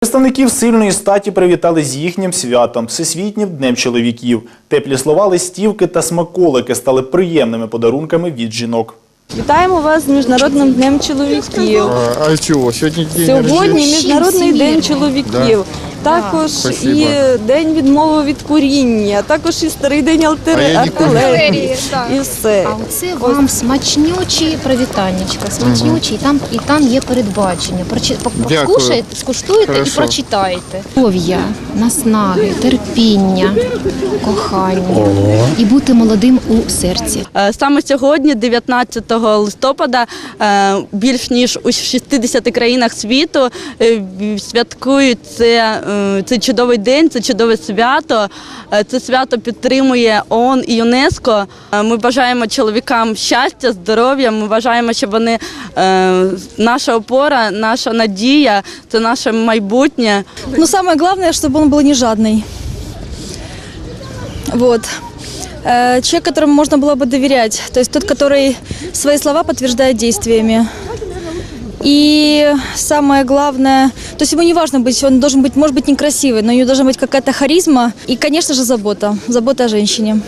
Представників сильної статі привітали з їхнім святом Всесвітнім днем чоловіків. Теплі слова, листівки та смаколики стали приємними подарунками від жінок. Вітаємо вас з міжнародним днем чоловіків. А, а сьогодні Сегодня день Сьогодні міжнародний день чоловіків. Також Спасибо. і день відмови від куріння, також і старий день алтери- А я не курю. артилерії. І все. А оце вам смачнючі привітаннячка, смачнючі, і там, і там є передбачення. Прочи... Дякую. Покушаєте, скуштуєте Хорошо. і прочитаєте. Здоров'я, наснаги, терпіння, кохання і бути молодим у серці. Е, Саме сьогодні, 19 листопада, е, більш ніж у 60 країнах світу е, святкують це, е, цей чудовий день, це чудове свято. Е, Це свято підтримує ООН і ЮНЕСКО. Е, Ми бажаємо чоловікам щастя, здоров'я. Ми вважаємо, що вони е, наша опора, наша надія, це наше майбутнє. Но самое главное, чтобы он был не жадный. Вот. Э, Человек, которому можно было бы доверять. То есть тот, который свои слова подтверждает действиями. И самое главное, то есть ему не важно быть, он должен быть, может быть, некрасивый, но у него должна быть какая-то харизма и, конечно же, забота. Забота о женщине.